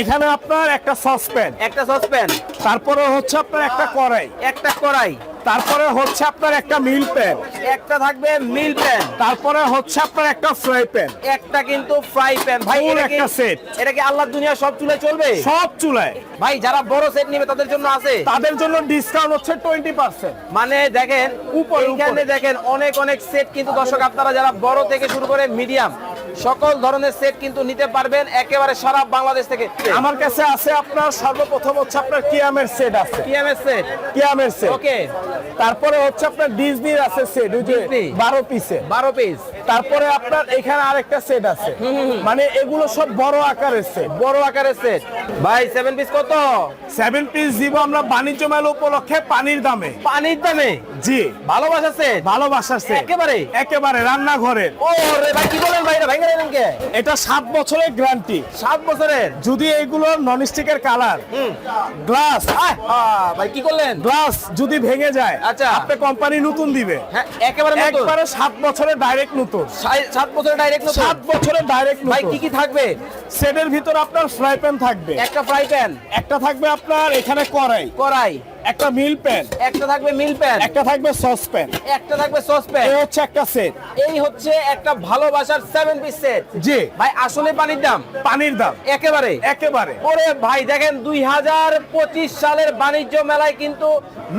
এখানে আপনার একটা সসপ্যান। একটা সসপ্যান। তারপরে হচ্ছে আপনার একটা কড়াই। একটা কড়াই। তারপরে হচ্ছে আপনার একটা মিল প্যান। একটা থাকবে মিল প্যান। তারপরে হচ্ছে আপনার একটা ফ্রাই প্যান। একটা কিন্তু ফ্রাই প্যান। ভাই একটা set। এটা কি আল্লাহ দুনিয়া সব চুলে চলবে? সব চুলায়। ভাই যারা বড় সেট নিবে তাদের জন্য আছে। তাদের জন্য ডিসকাউন্ট হচ্ছে টোয়েন্টি পার্সেন্ট মানে দেখেন উপরে, উপরে। দেখেন অনেক অনেক সেট কিন্তু দর্শক আপনারা যারা বড় থেকে শুরু করে মিডিয়াম সকল ধরনের সেট কিন্তু নিতে পারবেন একেবারে সারা বাংলাদেশ থেকে। আমার কাছে আছে আপনার সর্বপ্রথম হচ্ছে আপনার কিয়ামের সেট আছে। পিএমএস সেট কিয়ামের সেট ওকে। তারপরে হচ্ছে আপনার ডিজনির আছে সেট ওই যে Disney। বারো পিসে বারো পিস তারপরে আপনার এখানে আরেকটা সেট আছে। মানে এগুলো সব বড় আকারের সেট বড় আকারের সেট ভাই সেভেন পিস কত? সেভেন পিস দিব আমরা বাণিজ্য মেলা উপলক্ষে পানির দামে। পানির দামে? জি। ভালোবাসা সেট ভালোবাসার সেট একেবারে? একেবারে রান্নাঘরের। ও রে ভাই কি বলেন ভাই এটা ভেঙে দিলেন কে? এটা সাত বছরের গ্যারান্টি। সাত বছরের? যদি এইগুলো নন স্টিকের কালার গ্লাস ভাই কি করলেন? গ্লাস যদি ভেঙে যায় আচ্ছা। আপনি কোম্পানি নতুন দিবে। হ্যাঁ একেবারে নতুন? একবারে সাত বছরের ডাইরেক্ট নতুন। সাই- সাত বছরের ডাইরেক্ট নতুন? সাত বছরের ডাইরেক্ট ভাই কি কি থাকবে? সেটের ভিতর আপনার ফ্রাই প্যান থাকবে। একটা ফ্রাই প্যান একটা থাকবে আপনার এখানে কড়াই। কড়াই। একটা মিল প্যান। একটা থাকবে মিল প্যান। একটা থাকবে সস প্যান। একটা থাকবে সস প্যান। এই হচ্ছে একটা সেট। এই হচ্ছে একটা ভালোবাসার সেভেন পিস সেট জি। ভাই আসলে পানির দাম? পানির দাম। একেবারে? একেবারে। ওরে ভাই দেখেন দুই হাজার পঁচিশ সালের বাণিজ্য মেলায় কিন্তু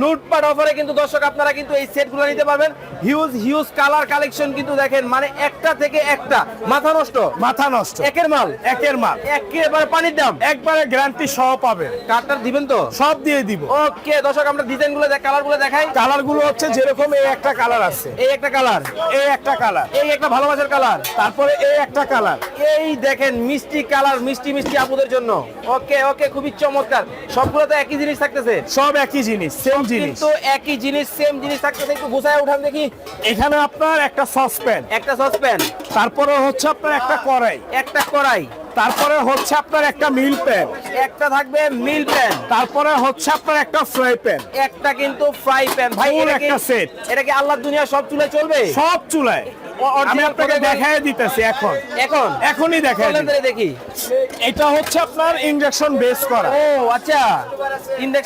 লুটপাট অফারে কিন্তু দর্শক আপনারা কিন্তু এই সেটগুলো নিতে পারবেন। হিউজ হিউজ কালার কালেকশন কিন্তু দেখেন মানে একটা থেকে একটা। মাথা নষ্ট? মাথা নষ্ট। একের মাল? একের মাল। একেবারে পানির দাম? একবারে গ্যারান্টি সহ পাবে কার্ডটা দিবেন তো? সব দিয়ে দিব। ওকে দর্শক আমরা ডিজাইনগুলো কালারগুলো দেখাই। কালারগুলো হচ্ছে যেরকম এই একটা কালার আছে। এই একটা কালার এই একটা কালার এই একটা ভালোবাসার কালার তারপরে এই একটা কালার এই দেখেন মিষ্টি কালার মিষ্টি মিষ্টি আপুদের জন্য। ওকে ওকে খুবই চমৎকার। সবগুলো তো একই জিনিস থাকতেছে। সব একই জিনিস সেম জিনিস। কিন্তু একই জিনিস সেম জিনিস থাকতেছে। একটু গুছায় উঠান দেখি। এখানে আপনার একটা সসপ্যান একটা সসপ্যান তারপরে হচ্ছে আপনার একটা কড়াই। একটা কড়াই। তারপরে হচ্ছে আপনার একটা মিল প্যান একটা থাকবে মিল প্যান তারপরে হচ্ছে আপনার একটা ফ্রাই প্যান একটা কিন্তু ফ্রাই প্যান ভাই Full এটা কি একটা সেট এটা কি আল্লাহর দুনিয়া সব চুলে চলবে? সব চুলায়। আমি আপনাকে দেখাই দিতেছি এখন। এখন? এখনই। তাহলে দেখি। এটা হচ্ছে আপনার ইনজেকশন বেস করা। ও আচ্ছা।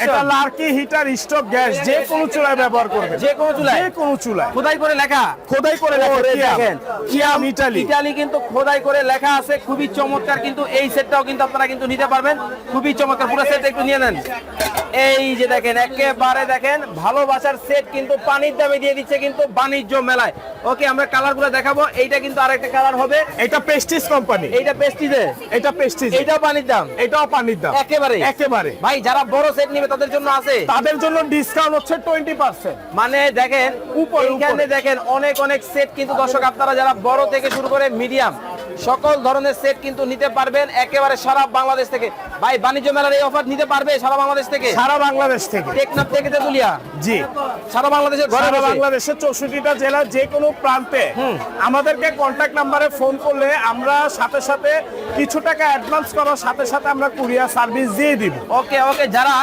এটা লার্কি হিটার স্টোভ গ্যাস যে কোনো চুলায় ব্যবহার করবে যে কোনো চুলায়? যে কোনো চুলায়। খোদাই করে লেখা? খোদাই করে লেখা। দেখেন। কিয়াম ইটালি। ইটালি কিন্তু খোদাই করে লেখা আছে। খুবই চমৎকার কিন্তু এই সেটটাও কিন্তু আপনারা কিন্তু নিতে পারবেন। খুবই চমৎকার। পুরো সেট একটু নিয়ে নেন। এই যে দেখেন একেবারে দেখেন ভালোবাসার সেট কিন্তু পানির দামে দিয়ে দিচ্ছে কিন্তু বাণিজ্য মেলায়। ওকে আমরা কালারগুলো দেখাবো। এইটা কিন্তু আরেকটা কালার হবে। এটা পেস্টিস কোম্পানি এইটা পেস্টিজে এটা পেস্টিস এইটাও পানির দাম? এটাও পানির দাম। একেবারে? একেবারে। ভাই যারা বড় সেট নিবে তাদের জন্য আছে? তাদের জন্য ডিসকাউন্ট হচ্ছে টোয়েন্টি পার্সেন্ট মানে দেখেন উপরে, উপরে। দেখেন অনেক অনেক সেট কিন্তু দর্শক আপনারা যারা বড় থেকে শুরু করে মিডিয়াম সকল ধরনের সেট কিন্তু নিতে পারবেন। একেবারে সারা বাংলাদেশ থেকে। ভাই বাণিজ্য মেলার এই অফার নিতে পারবে সারা বাংলাদেশ থেকে? সারা বাংলাদেশ থেকে। টেকনাফ থেকে তেতুলিয়া জি। সারা বাংলাদেশের ঘরে বাংলাদেশের চৌষট্টিটা জেলার যে কোনো প্রান্তে। আমাদেরকে কন্ট্যাক্ট নাম্বারে ফোন করলে আমরা সাথে সাথে কিছু টাকা অ্যাডভান্স করার সাথে সাথে আমরা কুরিয়ার সার্ভিস দিয়ে দিব। ওকে ওকে যারা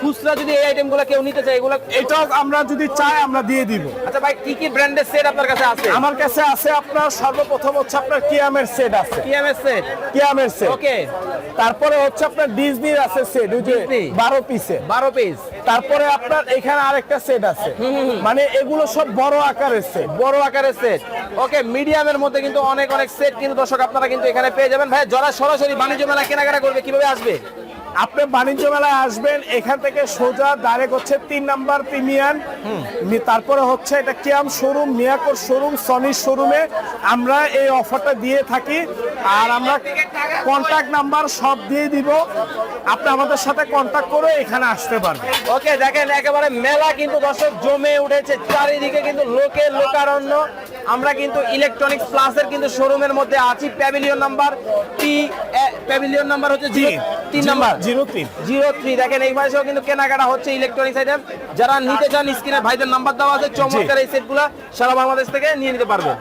খুচরা যদি এই আইটেমগুলো কেউ নিতে চায় এগুলো এটাও আমরা যদি চাই আমরা দিয়ে দিব। আচ্ছা ভাই কি কি ব্র্যান্ডের সেট আপনার কাছে আছে? আমার কাছে আছে আপনার সর্বপ্রথম হচ্ছে আপনার কিয়ামের সেট আছে। পিএমএস সেট কিয়ামের সেট ওকে। তারপরে হচ্ছে আপনার ডিজনির আছে সেট ওই যে Disney। বারো পিসে বারো পিস তারপরে আপনার এখানে আরেকটা সেট আছে। মানে এগুলো সব বড় আকারের সেট বড় আকারের সেট ওকে মিডিয়ামের মধ্যে কিন্তু অনেক অনেক সেট কিন্তু দর্শক আপনারা কিন্তু এখানে পেয়ে যাবেন। ভাই যারা সরাসরি বাণিজ্য মেলা কেনাকাটা করবে কীভাবে আসবে? আপনি বাণিজ্য মেলায় আসবেন এখান থেকে সোজা ডাইরেক্ট হচ্ছে তিন নাম্বার প্রিমিয়াম তারপরে হচ্ছে এটা কিয়াম শোরুম মিয়াকোর শোরুম সনির শোরুমে আমরা এই অফারটা দিয়ে থাকি। আর আমরা কন্ট্যাক্ট নাম্বার সব দিয়ে দিব। আপনি আমাদের সাথে কন্ট্যাক্ট করে এখানে আসতে পারবেন। ওকে দেখেন একেবারে মেলা কিন্তু দর্শক জমে উঠেছে। চারিদিকে কিন্তু লোকে লোকারণ্য। আমরা কিন্তু ইলেকট্রনিক্স প্লাসের কিন্তু শোরুমের মধ্যে আছি। প্যাভিলিয়ন নাম্বার টি প্যাভিলিয়ন নাম্বার হচ্ছে জি তিন number zero three zero three দেখেন এই মাসেও কিন্তু কেনাকাটা হচ্ছে ইলেকট্রনিক্স আইটেম যারা নিতে চান স্ক্রিনে ভাইদের নাম্বার দেওয়া আছে। চমৎকার এই সেটগুলো সারা বাংলাদেশ থেকে নিয়ে নিতে পারবেন।